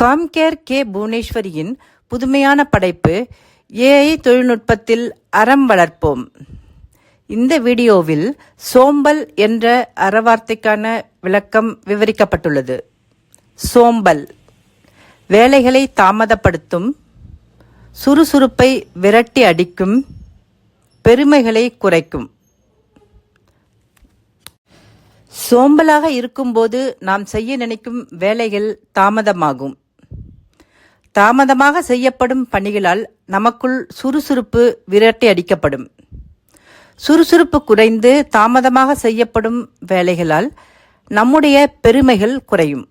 Compcare K புவனேஸ்வரியின் புதுமையான படைப்பு AI தொழில்நுட்பத்தில் அறம் வளர்ப்போம். இந்த வீடியோவில் சோம்பல் என்ற அறவார்த்தைக்கான விளக்கம் விவரிக்கப்பட்டுள்ளது. சோம்பல் வேலைகளை தாமதப்படுத்தும் சுறுசுறுப்பை விரட்டி அடிக்கும் பெருமைகளை குறைக்கும். சோம்பலாக இருக்கும்போது நாம் செய்ய நினைக்கும் வேலைகள் தாமதமாகும். தாமதமாக செய்யப்படும் பணிகளால் நமக்குள் சுறுசுறுப்பு விரட்டி அடிக்கப்படும். சுறுசுறுப்பு குறைந்து தாமதமாக செய்யப்படும் வேலைகளால் நம்முடைய பெருமைகள் குறையும்.